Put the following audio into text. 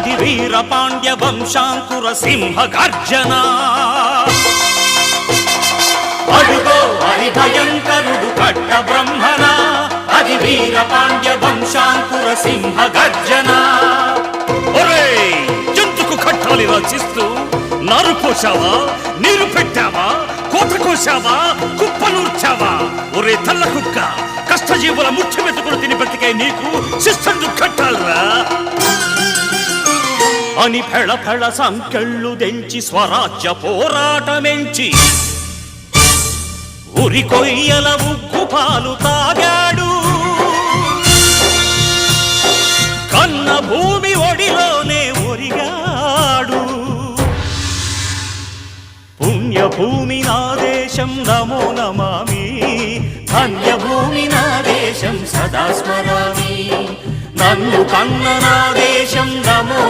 అది వీర పాండ్య వంశాంకుర సింహ గర్జన. అడుగో హరి భయంకరుడు కట్ట బ్రహ్మణ అది వీర పాండ్య వంశాంకుర సింహ గర్జన. ఒరేయ్ ఎందుకు కట్టాలి రచిస్తూ నారు పోసావా నీరు పెట్టావా? కోత కోసావా కుప్పనూర్చావా ఒరే తల్ల కుక్క కష్టజీవుల ముఖ్య తిని బ్రతికే నీకు శిస్తందు కట్టాలరా. అని ఫెళ ఫెళ సంకెళ్ళు దెంచి స్వరాజ్య పోరాటమెంచి ఉరి కొయ్యల ఉగ్గు పాలు తాగాడు కన్న భూమి ఒడిలోనే ఒరిగాడు పుణ్యభూమి నా దేశం నమో నమామి ధన్యభూమి నా దేశం సదా స్మరామి నన్ను కన్న నా దేశం నమో